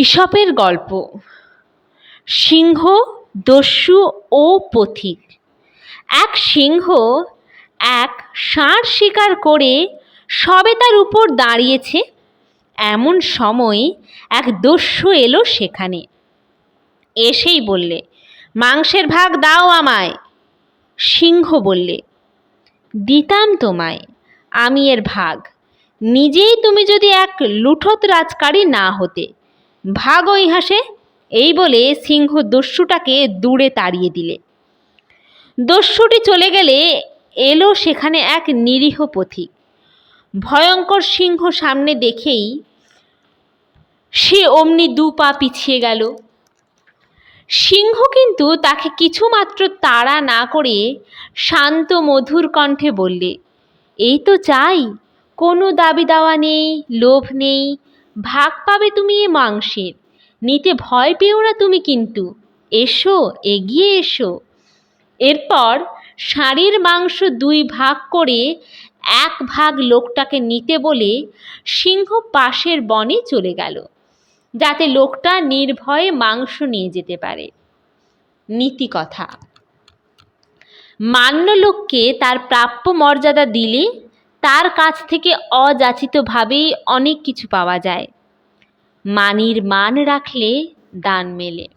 ঈশপের গল্প। সিংহ, দস্যু ও পথিক। এক সিংহ এক ষাঁড় শিকার করে সবে তার উপর দাঁড়িয়েছে। এমন সময় এক দস্যু এলো সেখানে। এসেই বললে, মাংসের ভাগ দাও আমায়। সিংহ বললে, দিতাম তোমায়, আমি এর ভাগ। নিজেই তুমি যদি এক লুঠত রাজকারী না হতে ভাগো ইহাসে এই বলে সিংহ দস্যুটাকে দূরে তাড়িয়ে দিলে। দস্যুটি চলে গেলে এলো সেখানে এক নিরীহ পথিক ভয়ঙ্কর সিংহ সামনে দেখেই সে অমনি দু পা পিছিয়ে গেল। সিংহ কিন্তু তাকে কিছুমাত্র তাড়া না করে শান্ত মধুর কণ্ঠে বললে, এই তো চাই কোনো দাবি দাওয়া নেই, লোভ নেই ভাগ পাবে তুমি এ মাংসের। নিতে ভয় পেও না তুমি কিন্তু। এসো, এগিয়ে এসো। এরপর ষাঁড়ের মাংস দুই ভাগ করে এক ভাগ লোকটাকে নিতে বলে সিংহ পাশের বনে চলে গেল, যাতে লোকটা নির্ভয়ে মাংস নিয়ে যেতে পারে। নীতি কথা মান্য লোককে তার প্রাপ্য মর্যাদা দিলে তার কাছ থেকে অযাচিতভাবেই অনেক কিছু পাওয়া যায়। মানির মান রাখলে দান মেলে।